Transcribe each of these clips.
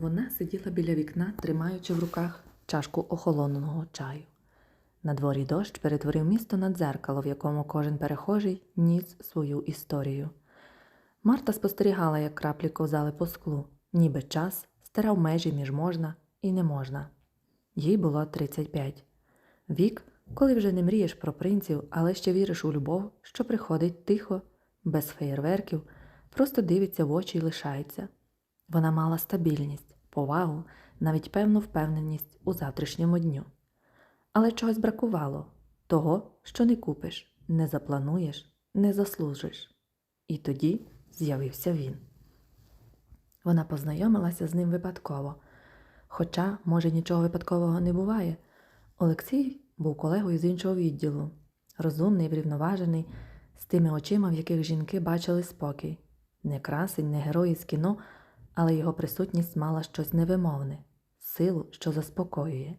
Вона сиділа біля вікна, тримаючи в руках чашку охолоного чаю. На дворі дощ перетворив місто на дзеркало, в якому кожен перехожий ніс свою історію. Марта спостерігала, як краплі ковзали по склу, ніби час стирав межі між можна і не можна. Їй було 35. Вік, коли вже не мрієш про принців, але ще віриш у любов, що приходить тихо, без феєрверків, просто дивиться в очі і лишається. Вона мала стабільність, повагу, навіть певну впевненість у завтрашньому дню. Але чогось бракувало того, що не купиш, не заплануєш, не заслужиш. І тоді з'явився він. Вона познайомилася з ним випадково. Хоча, може, нічого випадкового не буває. Олексій був колегою з іншого відділу, розумний, врівноважений, з тими очима, в яких жінки бачили спокій. Не красень, не герой із кіно, але його присутність мала щось невимовне, силу, що заспокоює.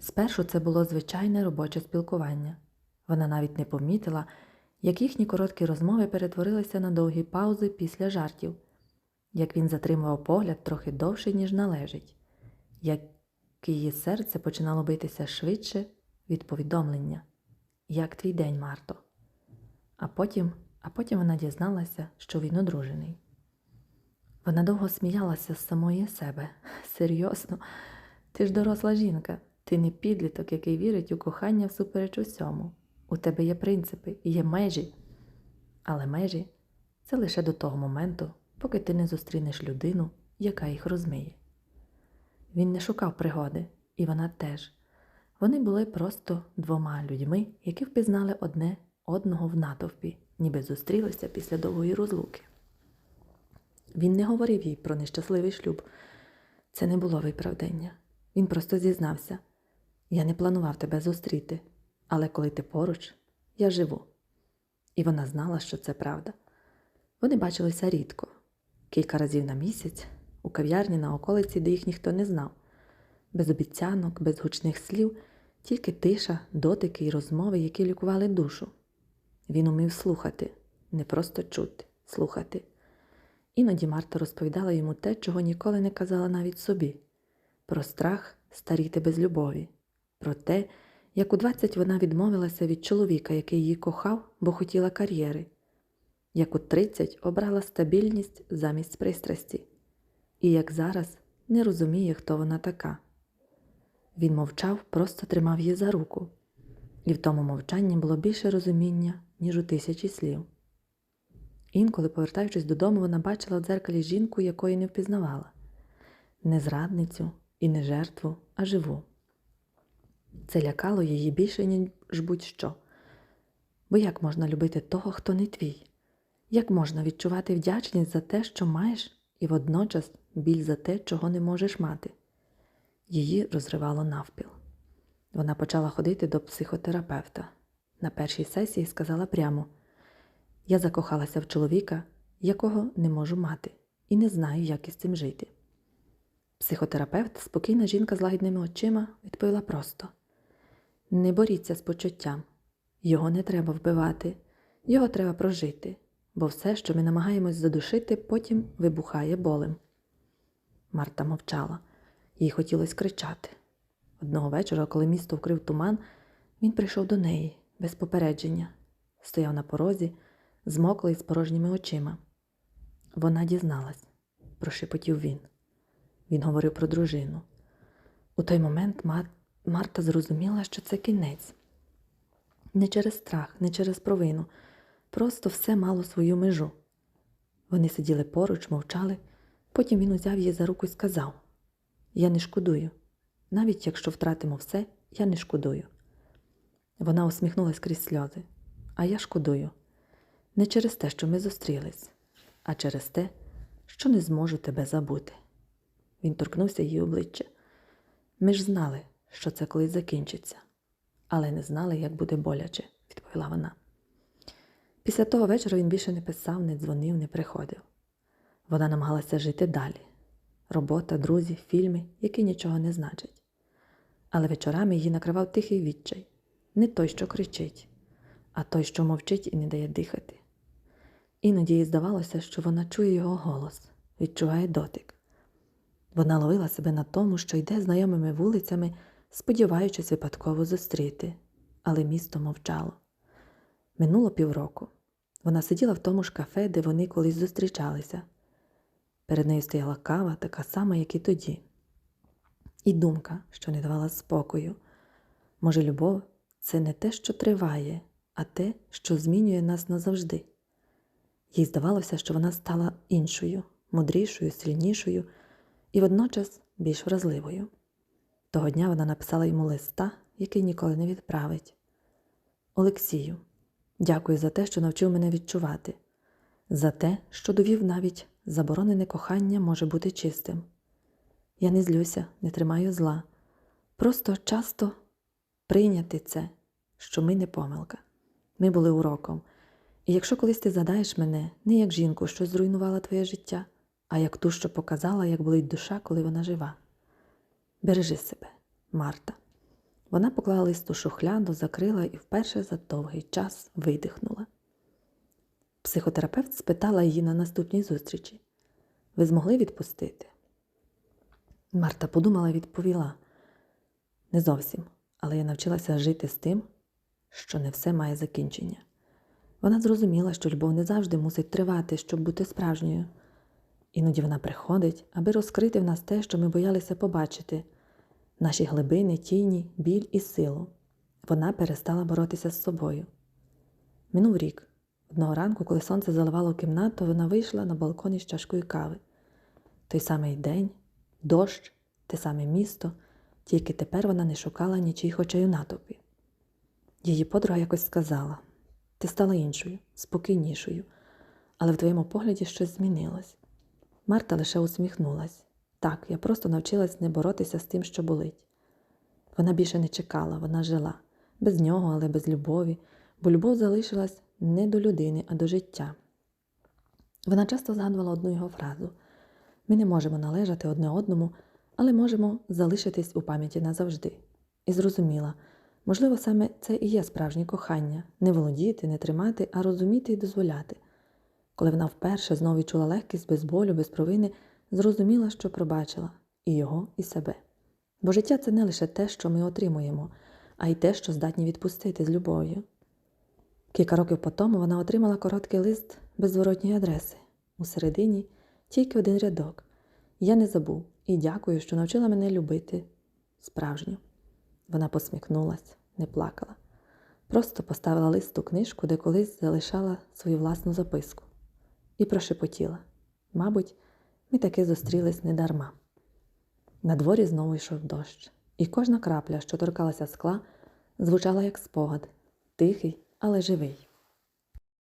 Спершу це було звичайне робоче спілкування. Вона навіть не помітила, як їхні короткі розмови перетворилися на довгі паузи після жартів, як він затримував погляд трохи довше, ніж належить, як її серце починало битися швидше від повідомлення. Як твій день, Марто? А потім, а потім вона дізналася, що він одружений. Вона довго сміялася з самої себе. Серйозно, ти ж доросла жінка, ти не підліток, який вірить у кохання всупереч усьому. У тебе є принципи є межі. Але межі це лише до того моменту, поки ти не зустрінеш людину, яка їх розмиє. Він не шукав пригоди, і вона теж. Вони були просто двома людьми, які впізнали одне одного в натовпі, ніби зустрілися після довгої розлуки. Він не говорив їй про нещасливий шлюб. Це не було виправдання. Він просто зізнався: я не планував тебе зустріти, але коли ти поруч, я живу. І вона знала, що це правда. Вони бачилися рідко, кілька разів на місяць, у кав'ярні на околиці, де їх ніхто не знав, без обіцянок, без гучних слів, тільки тиша, дотики і розмови, які лікували душу. Він умів слухати, не просто чути, слухати. Іноді Марта розповідала йому те, чого ніколи не казала навіть собі. Про страх старіти без любові, про те, як у 20 вона відмовилася від чоловіка, який її кохав, бо хотіла кар'єри, як у 30 обрала стабільність замість пристрасті, і як зараз не розуміє, хто вона така. Він мовчав, просто тримав її за руку, і в тому мовчанні було більше розуміння, ніж у тисячі слів. Інколи, повертаючись додому, вона бачила в дзеркалі жінку, якої не впізнавала не зрадницю і не жертву, а живу. Це лякало її більше, ніж будь-що. Бо як можна любити того, хто не твій? Як можна відчувати вдячність за те, що маєш, і водночас біль за те, чого не можеш мати? Її розривало навпіл. Вона почала ходити до психотерапевта. На першій сесії сказала прямо: Я закохалася в чоловіка, якого не можу мати, і не знаю, як із цим жити. Психотерапевт, спокійна жінка з лагідними очима, відповіла просто: Не боріться з почуттям, його не треба вбивати, його треба прожити, бо все, що ми намагаємось задушити, потім вибухає болем. Марта мовчала, їй хотілося кричати. Одного вечора, коли місто вкрив туман, він прийшов до неї без попередження, стояв на порозі, змоклий з порожніми очима. Вона дізналась, прошепотів він. Він говорив про дружину. У той момент Мар... Марта зрозуміла, що це кінець. Не через страх, не через провину, просто все мало свою межу. Вони сиділи поруч, мовчали, потім він узяв її за руку і сказав: Я не шкодую. Навіть якщо втратимо все, я не шкодую. Вона усміхнулась крізь сльози. А я шкодую. Не через те, що ми зустрілись, а через те, що не зможу тебе забути. Він торкнувся її обличчя. Ми ж знали, що це колись закінчиться, але не знали, як буде боляче, відповіла вона. Після того вечора він більше не писав, не дзвонив, не приходив. Вона намагалася жити далі робота, друзі, фільми, які нічого не значать. Але вечорами її накривав тихий відчай не той, що кричить, а той, що мовчить і не дає дихати. Іноді їй здавалося, що вона чує його голос, відчуває дотик. Вона ловила себе на тому, що йде знайомими вулицями, сподіваючись випадково зустріти, але місто мовчало. Минуло півроку. Вона сиділа в тому ж кафе, де вони колись зустрічалися. Перед нею стояла кава, така сама, як і тоді. І думка, що не давала спокою. Може, любов це не те, що триває, а те, що змінює нас назавжди. Їй здавалося, що вона стала іншою, мудрішою, сильнішою і водночас більш вразливою. Того дня вона написала йому листа, який ніколи не відправить. Олексію, дякую за те, що навчив мене відчувати, за те, що довів навіть заборонене кохання може бути чистим. Я не злюся, не тримаю зла. Просто часто прийняти це, що ми не помилка. Ми були уроком. І якщо колись ти задаєш мене не як жінку, що зруйнувала твоє життя, а як ту, що показала, як болить душа, коли вона жива. Бережи себе, Марта. Вона поклала лист у шухляду, закрила і вперше за довгий час видихнула. Психотерапевт спитала її на наступній зустрічі: Ви змогли відпустити? Марта подумала і відповіла: Не зовсім, але я навчилася жити з тим, що не все має закінчення. Вона зрозуміла, що любов не завжди мусить тривати, щоб бути справжньою. Іноді вона приходить, аби розкрити в нас те, що ми боялися побачити наші глибини, тіні, біль і силу. Вона перестала боротися з собою. Минув рік. Одного ранку, коли сонце заливало кімнату, вона вийшла на балкон із чашкою кави. Той самий день, дощ, те саме місто, тільки тепер вона не шукала нічийх очей у натовпі. Її подруга якось сказала: ти стала іншою, спокійнішою, але в твоєму погляді щось змінилось. Марта лише усміхнулась. Так, я просто навчилась не боротися з тим, що болить. Вона більше не чекала, вона жила без нього, але без любові, бо любов залишилась не до людини, а до життя. Вона часто згадувала одну його фразу: ми не можемо належати одне одному, але можемо залишитись у пам'яті назавжди. І зрозуміла, можливо, саме це і є справжнє кохання не володіти, не тримати, а розуміти і дозволяти. Коли вона вперше знову відчула легкість без болю, без провини, зрозуміла, що пробачила і його, і себе. Бо життя це не лише те, що ми отримуємо, а й те, що здатні відпустити з любов'ю. Кілька років по тому вона отримала короткий лист без зворотньої адреси. У середині тільки один рядок. Я не забув і дякую, що навчила мене любити справжню. Вона посміхнулась, не плакала. Просто поставила лист у книжку, де колись залишала свою власну записку, і прошепотіла. Мабуть, ми таки зустрілись недарма. На дворі знову йшов дощ, і кожна крапля, що торкалася скла, звучала як спогад, тихий, але живий.